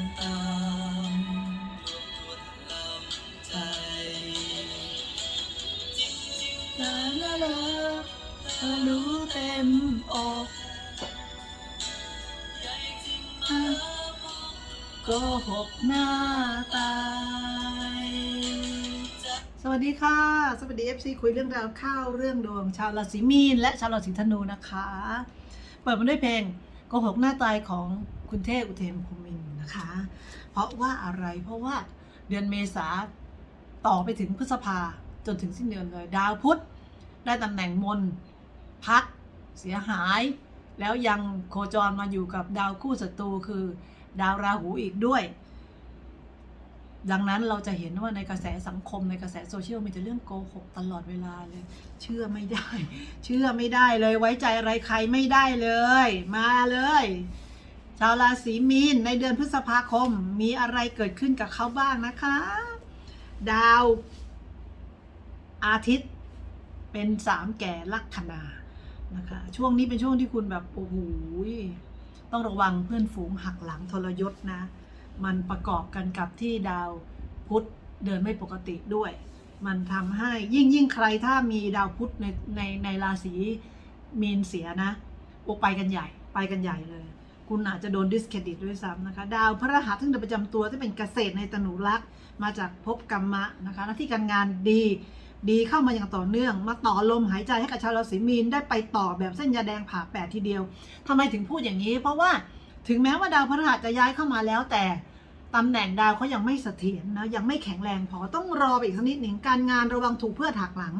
นตามรถลำใจลาลาลาเธอรู้เต็มอกโกหกหน้าตาย สวัสดีค่ะ สวัสดี FC คุยเรื่องราวข้าวเรื่องดวง ชาวราศีมีน และชาวราศีธนูนะคะ เปิดมาด้วยเพลงโกหกหน้าตายของคุณเทพอุเทนภูมิน นะคะ เพราะว่าอะไรเพราะว่าเดือนเมษาต่อไปถึงพฤษภาจนถึงสิ้นเดือนเลย ดาวพุธได้ตำแหน่งมนพักเสียหาย แล้วยังโคจรมาอยู่กับดาวคู่ศัตรูคือ ดาวราหูอีกด้วย ดังนั้นเราจะเห็นว่าในกระแสสังคมในกระแสโซเชียลมีแต่เรื่องโกหกตลอดเวลาเลย เชื่อไม่ได้ เชื่อไม่ได้เลยไว้ใจอะไรใครไม่ได้เลย มาเลย ชาวราศีมีนในเดือนพฤษภาคมมีอะไรเกิดขึ้นกับเขาบ้างนะคะ ดาวอาทิตย์เป็นสามแก่ลัคนานะคะ ช่วงนี้เป็นช่วงที่คุณแบบโอ้โหต้องระวังเพื่อนฝูงหักหลังทรยศนะ มันประกอบกันกับที่ดาวพุธเดินไม่ปกติด้วย มันทำให้ยิ่งยิ่งใครถ้ามีดาวพุธในในในราศีมีนเสียนะ โอไปกันใหญ่ไปกันใหญ่เลย คุณอาจจะโดนดิสเครดิตด้วยซ้ำนะคะ ดาวพระรหัสซึ่งดือนประจำตัวที่เป็นเกษตรในตนุรักษ์มาจากภพกรรมะนะคะหน้าที่การงานดีดีเข้ามาอย่างต่อเนื่อง มาต่อลมหายใจให้กับชาวราศีมีนได้ไปต่อแบบเส้นยาแดงผ่าแปดทีเดียวทำไมถึงพูดอย่างนี้ เพราะว่าถึงแม้ว่าดาวพระรหัสจะย้ายเข้ามาแล้วแต่ตำแหน่งดาวเขายังไม่เสถียรนะยังไม่แข็งแรงพอต้องรอไปอีกสักนิดหนึ่งการงานระวังถูกเพื่อนหักหลัง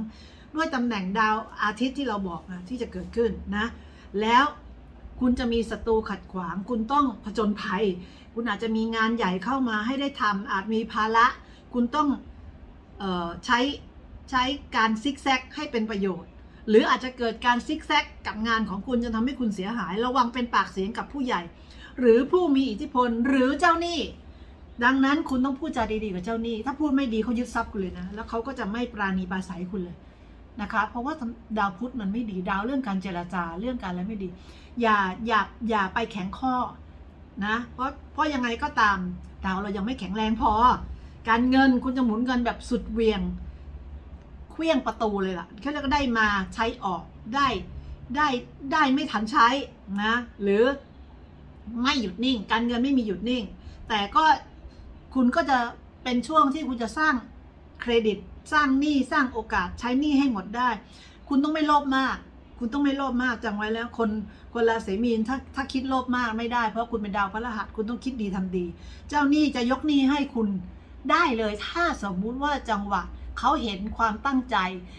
ด้วยตำแหน่งดาวอาทิตย์ที่เราบอกนะที่จะเกิดขึ้นนะ แล้ว คุณจะมีศัตรูขัดขวาง คุณต้องผจญภัย คุณอาจจะมีงานใหญ่เข้ามาให้ได้ทำอาจมีภาระ คุณต้องออใช้ใช้การซิกแซกให้เป็นประโยชน์ หรืออาจจะเกิดการซิกแซกกับงานของคุณจนทำให้คุณเสียหาย ระวังเป็นปากเสียงกับผู้ใหญ่ หรือผู้มีอิทธิพลหรือเจ้าหนี้ ดังนั้นคุณต้องพูดจาดีๆกับเจ้าหนี้ ถ้าพูดไม่ดีเขายึดทรัพย์คุณเลยนะ แล้วเขาก็จะไม่ปราณีปราศัยคุณเลย นะคะ เพราะว่าดาวพุธมันไม่ดีดาวเรื่องการเจรจาเรื่องการอะไรไม่ดี อย่าอย่าอย่าไปแข็งข้อนะเพราะเพราะยังไงก็ตามดาวเรายังไม่แข็งแรงพอ การเงินคุณจะหมุนเงินแบบสุดเวียงเคลี้ยงประตูเลยล่ะเขาเรียกว่าได้มาใช้ออกได้ได้ได้ไม่ทันใช้นะหรือไม่หยุดนิ่ง การเงินไม่มีหยุดนิ่ง แต่ก็คุณก็จะเป็นช่วงที่คุณจะสร้างเครดิต สร้างหนี้สร้างโอกาสใช้หนี้ให้หมดได้ คุณต้องไม่โลภมาก คุณต้องไม่โลภมากจำไว้แล้วคนคนราศีมีนถ้าถ้าคิดโลภมากไม่ได้ เพราะคุณเป็นดาวพฤหัสคุณต้องคิดดีทำดี เจ้าหนี้จะยกหนี้ให้คุณได้เลยถ้าสมมุติว่าจังหวะเขาเห็นความตั้งใจ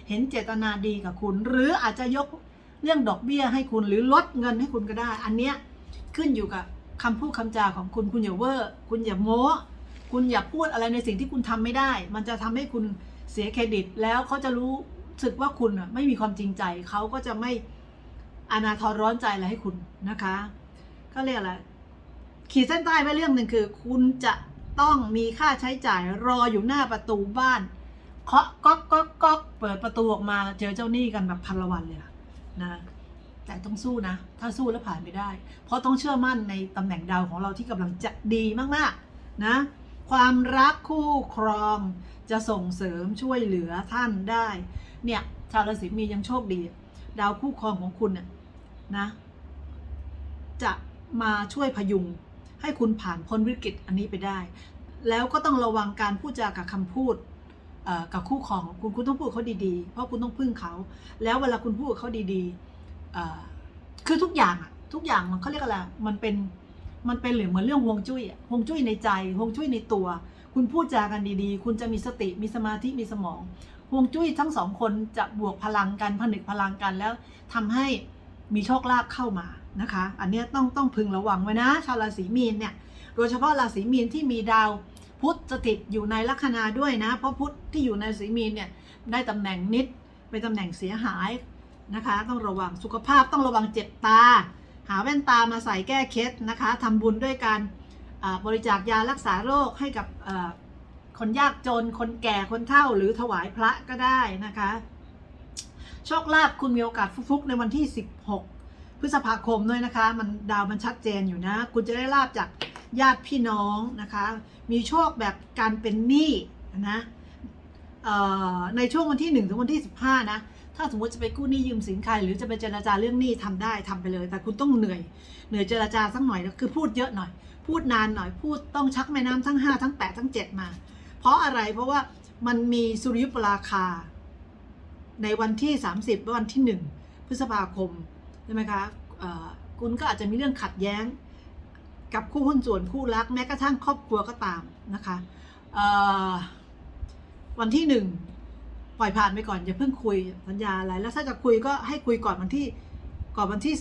เห็นเจตนาดีกับคุณ หรืออาจจะยกเรื่องดอกเบี้ยให้คุณหรือลดเงินให้คุณก็ได้ อันเนี้ยขึ้นอยู่กับคำพูดคำจาของคุณคุณอย่าเวอร์ คุณอย่าโม้ คุณอย่าพูดอะไรในสิ่งที่คุณทำไม่ได้ มันจะทำให้คุณเสียเครดิต แล้วเขาจะรู้สึกว่าคุณอะไม่มีความจริงใจ เขาก็จะไม่อนาทรร้อนใจอะไรให้คุณนะคะก็เรียกอะไรขีดเส้นใต้ไว้เรื่องหนึ่งคือ คุณจะต้องมีค่าใช้จ่ายรออยู่หน้าประตูบ้านเคาะก๊อกก๊อกก๊อกเปิดประตูออกมาเจอเจ้าหนี้กันแบบพันละวันเลยนะแต่ต้องสู้นะ ถ้าสู้แล้วผ่านไม่ได้ เพราะต้องเชื่อมั่นในตำแหน่งดาวของเราที่กำลังจะดีมากๆ นะ ความรักคู่ครองจะส่งเสริมช่วยเหลือท่านได้ เนี่ยชาวราศีมียังโชคดี ดาวคู่ครองของคุณน่ะนะ จะมาช่วยพยุง ให้คุณผ่านพ้นวิกฤตอันนี้ไปได้ แล้วก็ต้องระวังการพูดจากับคำพูดกับคู่ของคุณคุณต้องพูดเขาดีๆ เพราะคุณต้องพึ่งเขา แล้วเวลาคุณพูดเขาดีๆคือทุกอย่างอะทุกอย่างมันเขาเรียกอะไรมันเป็น มันเป็นเหมือนเรื่องฮวงจุ้ยอะฮวงจุ้ยในใจฮวงจุ้ยในตัว คุณพูดจากันดีๆ คุณจะมีสติมีสมาธิมีสมองฮวงจุ้ยทั้งสองคนจะบวกพลังกันผนึกพลังกันแล้วทำให้มีโชคลาภเข้ามานะคะ อันเนี้ยต้องต้องพึงระวังไว้นะ ชาวราศีมีนเนี่ยโดยเฉพาะราศีมีนที่มีดาวพุธสถิตอยู่ในลัคนาด้วยนะ เพราะพุธที่อยู่ในราศีมีนเนี่ยได้ตำแหน่งนิดเป็นตำแหน่งเสียหายนะคะ ต้องระวังสุขภาพต้องระวังเจ็บตา หาแว่นตามาใส่แก้เคล็ดนะคะทำบุญด้วยการบริจาคยารักษาโรคให้กับคนยากจน คนแก่คนเฒ่าหรือถวายพระก็ได้นะคะ โชคลาภคุณมีโอกาสฟุกๆในวันที่ 16 พฤษภาคมด้วยนะคะ มันดาวมันชัดเจนอยู่นะ คุณจะได้ลาบจากญาติพี่น้องนะคะ มีโชคแบบการเป็นหนี้นะในช่วงวันที่ 1 ถึงวันที่ 15 นะ ถ้าสมมติจะไปกู้หนี้ยืมสินใคร หรือจะไปเจรจาเรื่องหนี้ทำได้ทำไปเลย แต่คุณต้องเหนื่อยเหนื่อยเจรจาสักหน่อยคือพูดเยอะหน่อย พูดนานหน่อยพูดต้องชักแม่น้ำทั้ง 5 ทั้ง 8 ทั้ง 7 มา เพราะอะไรเพราะว่ามันมีสุริยุปราคา ในวันที่ 30 วันที่ 1 พฤษภาคมใช่ไหมคะคุณก็อาจจะมีเรื่องขัดแย้ง กับคู่หุ้นส่วนคู่รักแม้กระทั่งครอบครัวก็ตามนะคะวันที่หนึ่ง ปล่อยผ่านไปก่อนอย่าเพิ่งคุยสัญญาอะไร แล้วถ้าจะคุยก็ให้คุยก่อนวันที่ก่อนวันที่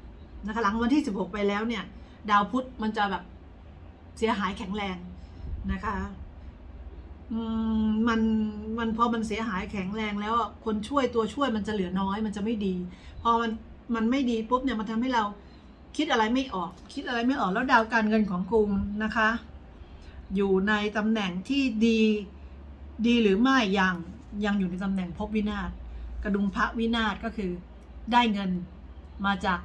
16นะคะหลังวันที่ 16 ไปแล้วเนี่ย ดาวพุธมันจะแบบเสียหายแข็งแรงนะคะมันมันพอมันเสียหายแข็งแรงแล้วคนช่วยตัวช่วยมันจะเหลือน้อย มันจะไม่ดี พอมันมันไม่ดีปุ๊บเนี่ยมันทำให้เราคิดอะไรไม่ออก คิดอะไรไม่ออกแล้วดาวการเงินของคุณนะคะ อยู่ในตำแหน่งที่ดีดีหรือไม่ยัง ยังอยู่ในตำแหน่งภพวินาศกระดุมพระวินาศก็คือได้เงินมาจาก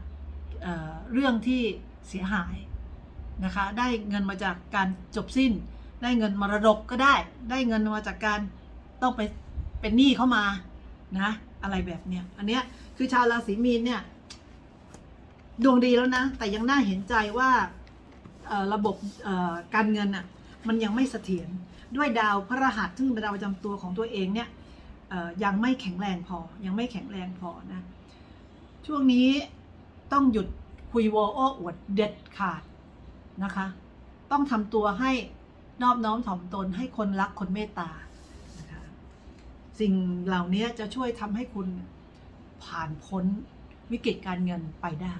เเรื่องที่เสียหายนะคะได้เงินมาจากการจบสิ้น ได้เงินมรดกก็ได้ ได้เงินมาจากการต้องไปเป็นหนี้เข้ามานะอะไรแบบเนี้ยอันเนี้ยคือชาวราศีมีนเนี่ยดวงดีแล้วนะ แต่ยังน่าเห็นใจว่าระบบการเงินอะมันยังไม่เสถียรด้วยดาวพระรหัสซึ่งเป็นดาวประจำตัวของตัวเองเนี่ย ยังไม่แข็งแรงพอ ยังไม่แข็งแรงพอนะ ช่วงนี้ต้องหยุดคุยโวโอ้อวดเด็ดขาดนะคะ ต้องทำตัวให้นอบน้อมถ่อมตนให้คนรักคนเมตตานะคะสิ่งเหล่านี้จะช่วยทำให้คุณผ่านพ้นวิกฤตการเงินไปได้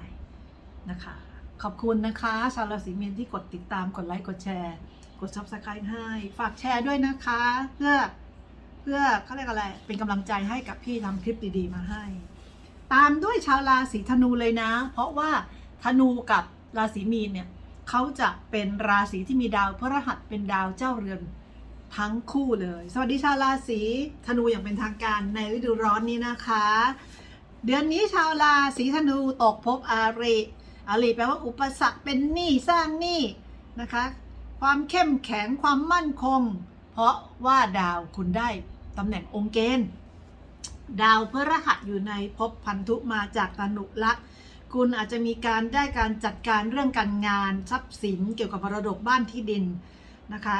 นะคะ ขอบคุณนะคะชาวราศีมีนที่กดติดตามกดไลค์กดแชร์ กด subscribe ให้ ฝากแชร์ด้วยนะคะ เพื่อ เพื่อเขาเรียกอะไรเป็นกำลังใจให้กับพี่ทำคลิปดีๆ มาให้ ตามด้วยชาวราศีธนูเลยนะ เพราะว่าธนูกับราศีมีนเนี่ยเขาจะเป็นราศีที่มีดาวพฤหัสเป็นดาวเจ้าเรือนทั้งคู่เลย สวัสดีชาวราศีธนูอย่างเป็นทางการในฤดูร้อนนี้นะคะ เดือนนี้ชาวราศีธนูตกภพอาริอาริแปลว่าอุปสรรคเป็นหนี้สร้างหนี้นะคะ ความเข้มแข็งความมั่นคง เพราะว่าดาวคุณได้ตำแหน่งองค์เกณฑ์ดาวพฤหัสอยู่ในภพพันธุมาจากตนุลักษ์คุณอาจจะมีการได้การจัดการเรื่องการงานทรัพย์สินเกี่ยวกับมรดกบ้านที่ดินนะคะ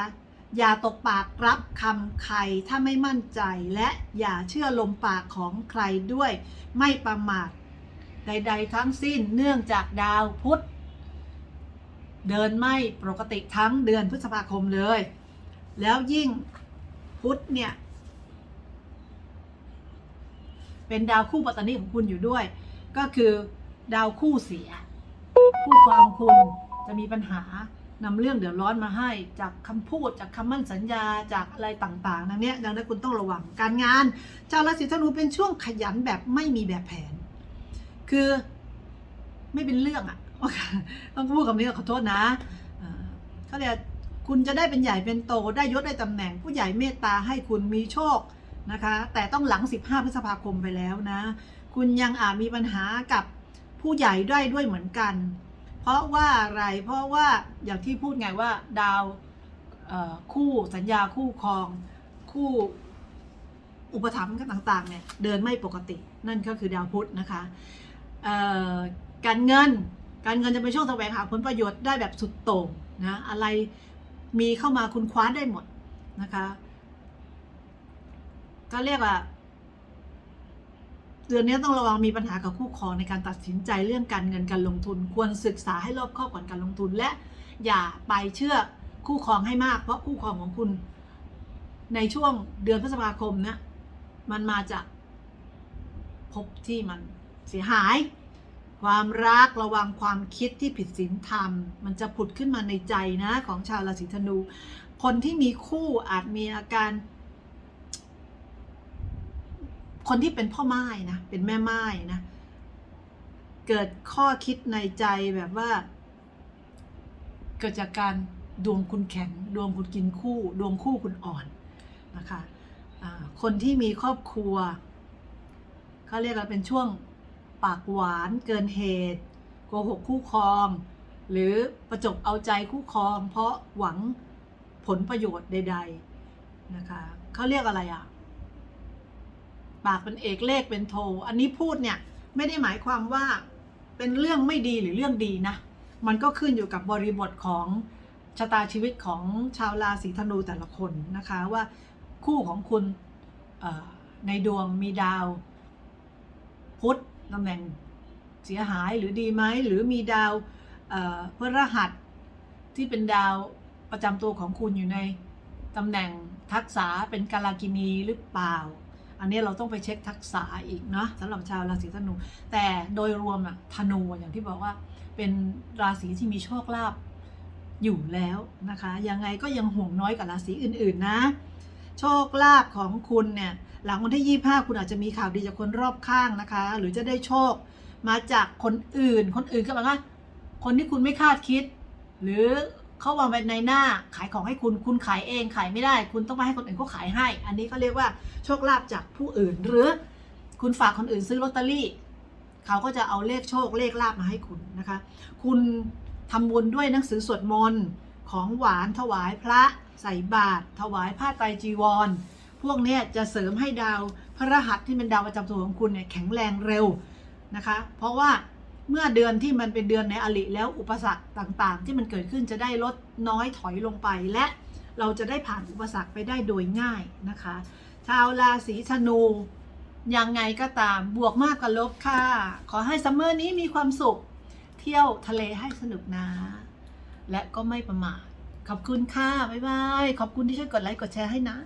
อย่าตกปากรับคำใครถ้าไม่มั่นใจและอย่าเชื่อลมปากของใครด้วยไม่ประมาทใด ๆ ทั้งสิ้นเนื่องจากดาวพุธเดินไม่ปกติทั้งเดือนพฤษภาคมเลย แล้วยิ่งพุธเนี่ย เป็นดาวคู่ปัตตานีของคุณอยู่ด้วย ก็คือดาวคู่เสีย คู่ความคุณจะมีปัญหานำเรื่องเดือดร้อนมาให้จากคำพูดจากคำมั่นสัญญาจากอะไรต่างๆนั่นเนี้ยดังนั้นคุณต้องระวังการงานชาวราศีธนูเป็นช่วงขยันแบบไม่มีแบบแผน คือไม่เป็นเรื่องอะต้องพูดคำนี้ขอโทษนะเขาเรียก คุณจะได้เป็นใหญ่เป็นโตได้ยศได้ตำแหน่ง ผู้ใหญ่เมตตาให้คุณมีโชคนะคะ แต่ต้องหลัง 15 พฤษภาคมไปแล้วนะ คุณยังอาจมีปัญหากับผู้ใหญ่ได้ด้วยเหมือนกัน เพราะว่าอะไรเพราะว่าอย่างที่พูดไงว่าดาวคู่สัญญาคู่ครอง คู่อุปถัมภ์ต่างๆเนี่ยเดินไม่ปกตินั่นก็คือดาวพุธนะคะการเงินการเงินจะเป็นช่วงแสวงหาผลประโยชน์ได้แบบสุดโต่งนะอะไร มีเข้ามาคุณคว้าได้หมดนะคะ ก็เรียกว่าเดือนนี้ต้องระวังมีปัญหากับคู่ครองในการตัดสินใจเรื่องการเงินการลงทุน ควรศึกษาให้รอบคอบก่อนการลงทุน และอย่าไปเชื่อคู่ครองให้มาก เพราะคู่ครองของคุณ ในช่วงเดือนพฤษภาคมเนี่ยมันมาจากพบที่มันเสียหาย ความรักระวังความคิดที่ผิดศีลธรรม มันจะผุดขึ้นมาในใจนะของชาวราศีธนู คนที่มีคู่อาจมีอาการ คนที่เป็นพ่อไม้นะ เป็นแม่ไม้นะ เกิดข้อคิดในใจแบบว่า เกิดจากการดวงคุณแข็ง ดวงคุณกินคู่ ดวงคู่คุณอ่อนนะคะอ่าคนที่มีครอบครัวเขาเรียกว่าเป็นช่วง ปากหวานเกินเหตุโกหกคู่ครอง หรือประจบเอาใจคู่ครอง เพราะหวังผลประโยชน์ใด ๆนะคะเขาเรียกอะไรอะ ปากเป็นเอกเลขเป็นโท อันนี้พูดเนี่ยไม่ได้หมายความว่าเป็นเรื่องไม่ดีหรือเรื่องดีนะ มันก็ขึ้นอยู่กับบริบทของชะตาชีวิตของชาวราศีธนูแต่ละคนนะคะว่าคู่ของคุณในดวงมีดาว พุธ ตำแหน่งเสียหายหรือดีไหมหรือมีดาวเอ่อพฤหัสที่เป็นดาวประจำตัวของคุณอยู่ในตำแหน่งทักษะเป็นกาลากินีหรือเปล่า อันนี้เราต้องไปเช็คทักษะอีกนะสำหรับชาวราศีธนู แต่โดยรวมอะธนูอะอย่างที่บอกว่าเป็นราศีที่มีโชคลาภอยู่แล้วนะคะ ยังไงก็ยังห่วงน้อยกว่าราศีอื่นๆนะ โชคลาภของคุณเนี่ยหลังวันที่ 25 คุณอาจจะมีข่าวดีจากคนรอบข้างนะคะ หรือจะได้โชคมาจากคนอื่น คนอื่นก็แบบว่าคนที่คุณไม่คาดคิด หรือเขาวางไว้ในหน้าขายของให้คุณคุณขายเองขายไม่ได้ คุณต้องไปให้คนอื่นเขาขายให้ อันนี้ก็เรียกว่าโชคลาภจากผู้อื่น หรือคุณฝากคนอื่นซื้อลอตเตอรี่ เขาก็จะเอาเลขโชคเลขลาบมาให้คุณนะคะ คุณทำบุญด้วยหนังสือสวดมนต์ของหวานถวายพระ ใส่บาตรถวายผ้าไตรจีวร พวกนี้จะเสริมให้ดาวพระรหัสที่เป็นดาวประจำตัวของคุณเนี่ยแข็งแรงเร็วนะคะ เพราะว่าเมื่อเดือนที่มันเป็นเดือนในอลิแล้วอุปสรรคต่างๆ ที่มันเกิดขึ้นจะได้ลดน้อยถอยลงไป และเราจะได้ผ่านอุปสรรคไปได้โดยง่ายนะคะ ชาวราศีธนูยังไงก็ตามบวกมากกว่าลบค่ะ ขอให้ซัมเมอร์นี้มีความสุข เที่ยวทะเลให้สนุกนะ และก็ไม่ประมาท ขอบคุณค่ะ บ๊ายบาย ขอบคุณที่ช่วยกดไลค์กดแชร์ให้นะ